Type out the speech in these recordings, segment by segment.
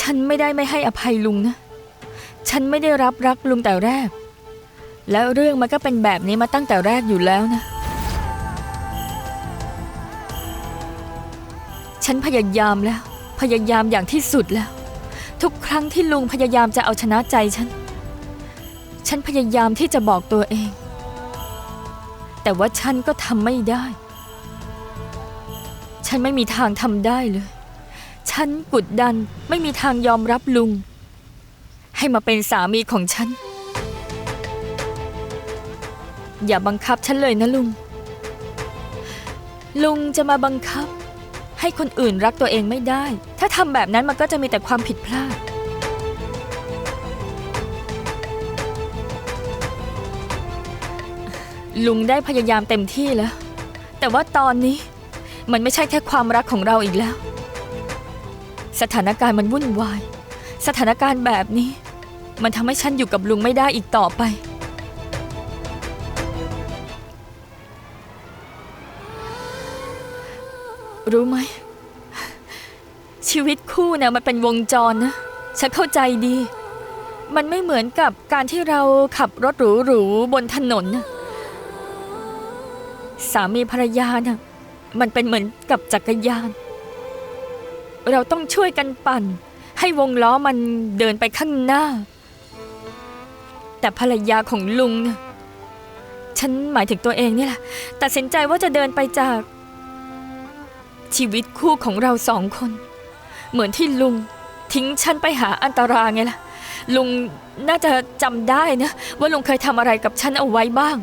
ฉันไม่ได้ไม่ให้อภัยลุงนะ ฉันไม่ได้รับรักลุงแต่แรก แล้วเรื่องมันก็เป็นแบบนี้มาตั้งแต่แรกอยู่แล้วนะ ฉันพยายามแล้ว พยายามอย่างที่สุดแล้ว ทุกครั้งที่ลุงพยายามจะเอาชนะใจฉัน ฉันพยายามที่จะบอกตัวเอง แต่ว่าฉันก็ทำไม่ได้ ฉันไม่มีทางทำได้เลย ฉันกดดันไม่มีทางยอมรับลุง ให้มาเป็นสามีของฉัน อย่าบังคับฉันเลยนะลุง ลุงจะมาบังคับ ให้คนอื่นรักตัวเองไม่ได้ ถ้าทำแบบนั้นมันก็จะมีแต่ความผิดพลาด ลุงได้พยายามเต็มที่แล้ว แต่ว่าตอนนี้มันไม่ใช่แค่ความรักของเราอีกแล้ว สถานการณ์มันวุ่นวาย สถานการณ์แบบนี้ มันทำให้ฉันอยู่กับลุงไม่ได้อีกต่อไป รู้ไหม ชีวิตคู่เนี่ยมันเป็นวงจรนะ ฉันเข้าใจดี มันไม่เหมือนกับการที่เราขับรถหรูๆบนถนนนะสามีภรรยาน่ะมันเป็นเหมือนกับจักรยาน เราต้องช่วยกันปั่น ให้วงล้อมันเดินไปข้างหน้า แต่ภรรยาของลุงนะฉันหมายถึงตัวเองนี่แหละตัดสินใจว่าจะเดินไปจาก ชีวิตคู่ของเราสองคน เหมือนที่ลุงทิ้งฉันไปหาอันตรายไงล่ะ ลุงน่าจะจำได้นะ ว่าลุงเคยทำอะไรกับฉันเอาไว้บ้าง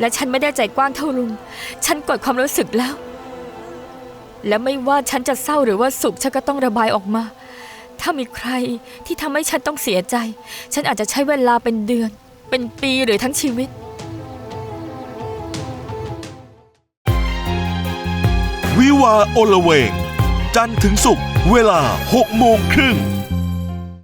และฉันไม่ได้ใจกว้างเท่าลุง ฉันกดความรู้สึกแล้ว และไม่ว่าฉันจะเศร้าหรือว่าสุขฉันก็ต้องระบายออกมา ถ้ามีใครที่ทำให้ฉันต้องเสียใจ ฉันอาจจะใช้เวลาเป็นเดือน เป็นปีหรือทั้งชีวิต วิวาโอลเวง จันทร์ถึงศุกร์เวลา6โมงครึ่ง